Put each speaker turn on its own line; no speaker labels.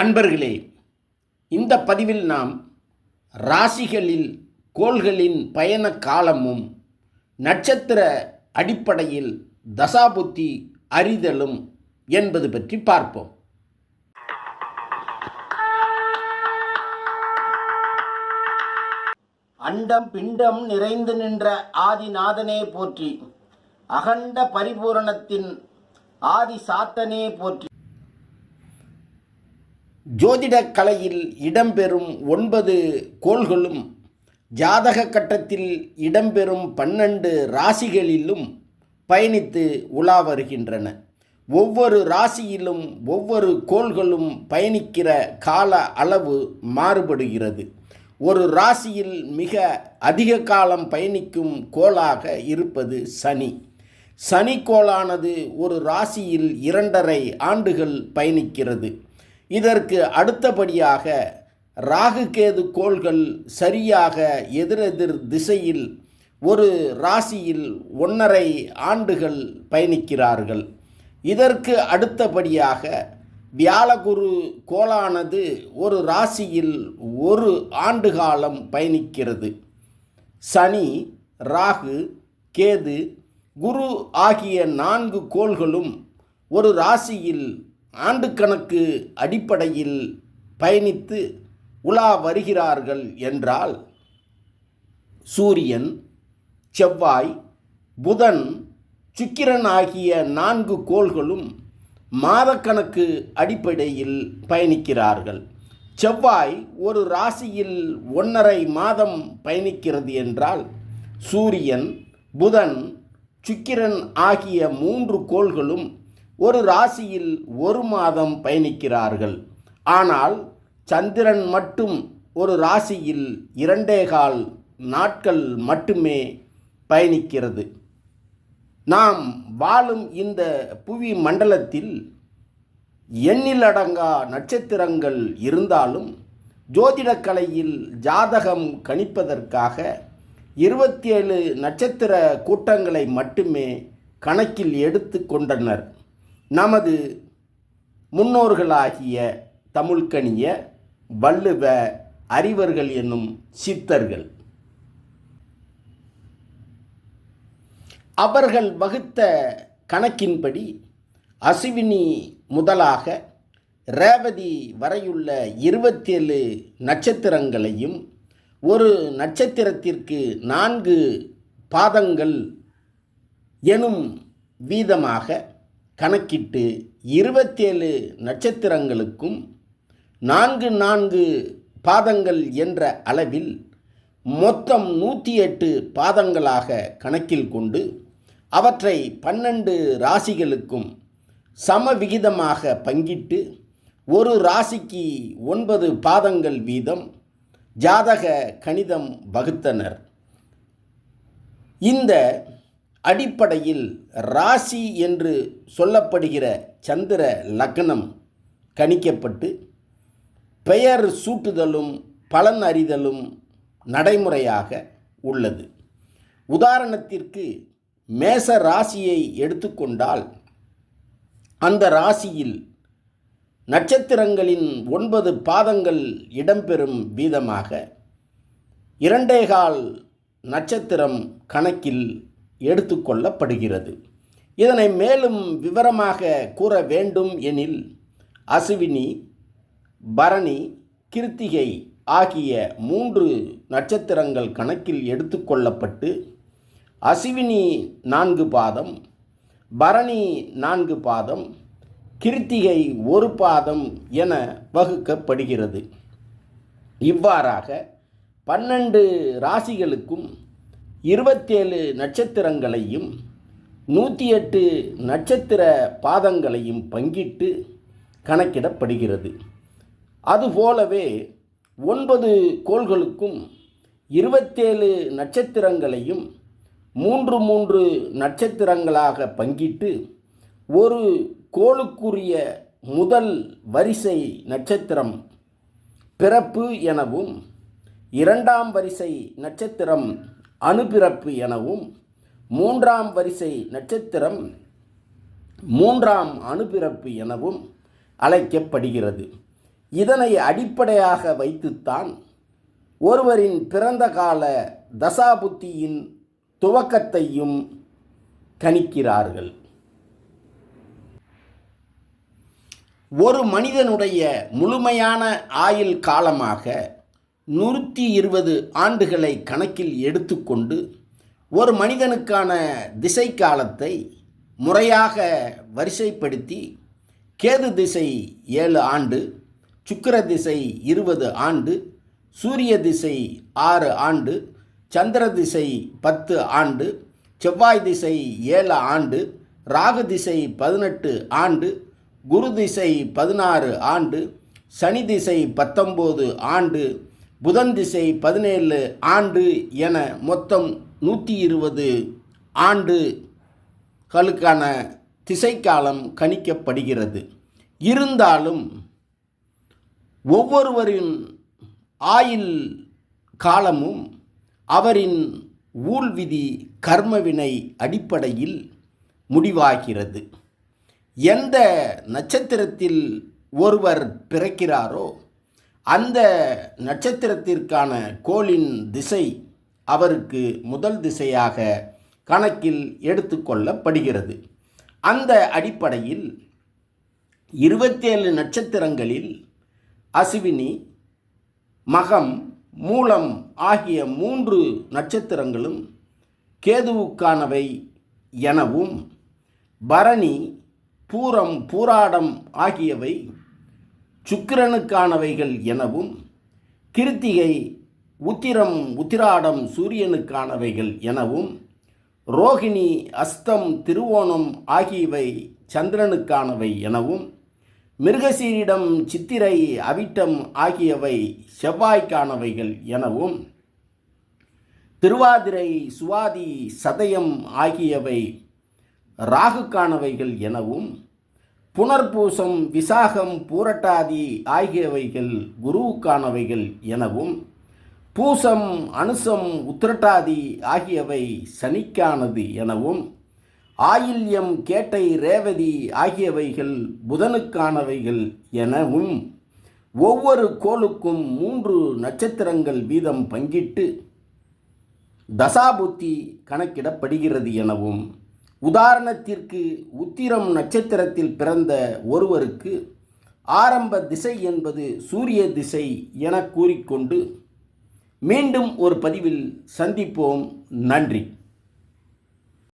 அன்பர்களே இந்த பதிவில் நாம் ராசிகளில் கோள்களின் பயண காலமும் நட்சத்திர அடிப்படையில் தசாபுத்தி அறிதலும் என்பது பற்றி பார்ப்போம். அண்டம் பிண்டம் நிறைந்து நின்ற ஆதிநாதனே போற்றி அகண்ட பரிபூரணத்தின் ஆதி சாத்தனே போற்றி. ஜோதிடக் கலையில் இடம்பெறும் ஒன்பது கோள்களும் ஜாதக கட்டத்தில் இடம்பெறும் பன்னெண்டு ராசிகளிலும் பயணித்து உலா வருகின்றன. ஒவ்வொரு ராசியிலும் ஒவ்வொரு கோள்களும் பயணிக்கிற கால அளவு மாறுபடுகிறது. ஒரு ராசியில் மிக அதிக காலம் பயணிக்கும் கோளாக இருப்பது சனி. சனி கோளானது ஒரு ராசியில் இரண்டரை ஆண்டுகள் பயணிக்கிறது. இதற்கு அடுத்தபடியாக ராகு கேது கோள்கள் சரியாக எதிரெதிர் திசையில் ஒரு ராசியில் ஒன்றரை ஆண்டுகள் பயணிக்கிறார்கள். இதற்கு அடுத்தபடியாக வியாழகுரு கோளானது ஒரு ராசியில் ஒரு ஆண்டு காலம் பயணிக்கிறது. சனி ராகு கேது குரு ஆகிய நான்கு கோள்களும் ஒரு ராசியில் ஆண்டு கணக்கு அடிப்படையில் பயணித்து உலா வருகிறார்கள் என்றால் சூரியன் செவ்வாய் புதன் சுக்கிரன் ஆகிய நான்கு கோள்களும் மாதக்கணக்கு அடிப்படையில் பயணிக்கிறார்கள். செவ்வாய் ஒரு ராசியில் ஒன்றரை மாதம் பயணிக்கிறது என்றால் சூரியன் புதன் சுக்கிரன் ஆகிய மூன்று கோள்களும் ஒரு ராசியில் ஒரு மாதம் பயணிக்கிறார்கள். ஆனால் சந்திரன் மட்டும் ஒரு ராசியில் இரண்டேகால் நாட்கள் மட்டுமே பயணிக்கிறது. நாம் வாழும் இந்த புவி மண்டலத்தில் எண்ணிலடங்கா நட்சத்திரங்கள் இருந்தாலும் ஜோதிடக்கலையில் ஜாதகம் கணிப்பதற்காக இருபத்தி ஏழு நட்சத்திர கூட்டங்களை மட்டுமே கணக்கில் எடுத்து கொண்டனர். நமது முன்னோர்களாகிய தமிழ்கணிய வள்ளுவ அறிவர்கள் என்னும் சித்தர்கள். அவர்கள் வகுத்த கணக்கின்படி அசுவினி முதலாக ரேவதி வரையுள்ள இருபத்தேழு நட்சத்திரங்களையும் ஒரு நட்சத்திரத்திற்கு நான்கு பாதங்கள் எனும் வீதமாக கணக்கிட்டு இருபத்தேழு நட்சத்திரங்களுக்கும் நான்கு நான்கு பாதங்கள் என்ற அளவில் மொத்தம் நூற்றி எட்டு பாதங்களாக கணக்கில் கொண்டு அவற்றை பன்னெண்டு ராசிகளுக்கும் சம விகிதமாக பங்கிட்டு ஒரு ராசிக்கு ஒன்பது பாதங்கள் வீதம் ஜாதக கணிதம் வகுத்தனர். இந்த அடிப்படையில் ராசி என்று சொல்லப்படுகிற சந்திர லக்னம் கணிக்கப்பட்டு பெயர் சூட்டுதலும் பலன் அறிதலும் நடைமுறையாக உள்ளது. உதாரணத்திற்கு மேச ராசியை எடுத்துக்கொண்டால் அந்த ராசியில் நட்சத்திரங்களின் ஒன்பது பாதங்கள் இடம்பெறும் வீதமாக இரண்டேகால் நட்சத்திரம் கணக்கில் எடுத்துக்கொள்ளப்படுகிறது. இதனை மேலும் விவரமாக கூற வேண்டும் எனில் அசுவினி பரணி கிருத்திகை ஆகிய மூன்று நட்சத்திரங்கள் கணக்கில் எடுத்துக்கொள்ளப்பட்டு அசுவினி நான்கு பாதம் பரணி நான்கு பாதம் கிருத்திகை ஒரு பாதம் என வகுக்கப்படுகிறது. இவ்வாறாக பன்னெண்டு ராசிகளுக்கும் இருபத்தேழு நட்சத்திரங்களையும் நூற்றி எட்டு நட்சத்திர பாதங்களையும் பங்கிட்டு கணக்கிடப்படுகிறது. அதுபோலவே ஒன்பது கோள்களுக்கும் இருபத்தேழு நட்சத்திரங்களையும் மூன்று மூன்று நட்சத்திரங்களாக பங்கிட்டு ஒரு கோளுக்குரிய முதல் வரிசை நட்சத்திரம் பிறப்பு எனவும் இரண்டாம் வரிசை நட்சத்திரம் அணுபிறப்பு எனவும் மூன்றாம் வரிசை நட்சத்திரம் மூன்றாம் அணுபிறப்பு எனவும் அழைக்கப்படுகிறது. இதனை அடிப்படையாக வைத்துத்தான் ஒருவரின் பிறந்த கால தசாபுத்தியின் துவக்கத்தையும் கணிக்கிறார்கள். ஒரு மனிதனுடைய முழுமையான ஆயுள் காலமாக நூற்றி இருபது ஆண்டுகளை கணக்கில் எடுத்துக்கொண்டு ஒரு மனிதனுக்கான திசை காலத்தை முறையாக வரிசைப்படுத்தி கேது திசை ஏழு ஆண்டு சுக்கர திசை இருபது ஆண்டு சூரிய திசை ஆறு ஆண்டு சந்திர திசை பத்து ஆண்டு செவ்வாய் திசை ஏழு ஆண்டு ராகு திசை பதினெட்டு ஆண்டு குரு திசை பதினாறு ஆண்டு சனி திசை பத்தொம்போது ஆண்டு புதன் திசை பதினேழு ஆண்டு என மொத்தம் நூற்றி இருபது ஆண்டுகளுக்கான திசைக்காலம் கணிக்கப்படுகிறது. இருந்தாலும் ஒவ்வொருவரின் ஆயுள் காலமும் அவரின் ஊழ்விதி கர்மவினை அடிப்படையில் முடிவாகிறது. எந்த நட்சத்திரத்தில் ஒருவர் பிறக்கிறாரோ அந்த நட்சத்திரத்திற்கான கோளின் திசை அவருக்கு முதல் திசையாக கணக்கில் எடுத்துக்கொள்ளப்படுகிறது. அந்த அடிப்படையில் இருபத்தேழு நட்சத்திரங்களில் அசுவினி மகம் மூலம் ஆகிய மூன்று நட்சத்திரங்களும் கேதுவுக்கானவை எனவும் பரணி பூரம் பூராடம் ஆகியவை சுக்கிரனுக்கானவைகள் எனவும் கிருத்திகை உத்திரம் உத்திராடம் சூரியனுக்கானவைகள் எனவும் ரோகிணி அஸ்தம் திருவோணம் ஆகியவை சந்திரனுக்கானவை எனவும் மிருகசீரிடம் சித்திரை அவிட்டம் ஆகியவை செவ்வாய்க்கானவைகள் எனவும் திருவாதிரை சுவாதி சதயம் ஆகியவை ராகுக்கானவைகள் எனவும் புனர்பூசம் விசாகம் பூரட்டாதி ஆகியவைகள் குருவுக்கானவைகள் எனவும் பூசம் அனுசம் உத்திரட்டாதி ஆகியவை சனிக்கானது எனவும் ஆயில்யம் கேட்டை ரேவதி ஆகியவைகள் புதனுக்கானவைகள் எனவும் ஒவ்வொரு கோளுக்கும் மூன்று நட்சத்திரங்கள் வீதம் பங்கிட்டு தசாபுத்தி கணக்கிடப்படுகிறது எனவும் உதாரணத்திற்கு உத்திரம் நட்சத்திரத்தில் பிறந்த ஒருவருக்கு ஆரம்ப திசை என்பது சூரிய திசை என கூறிக்கொண்டு மீண்டும் ஒரு பதிவில் சந்திப்போம். நன்றி.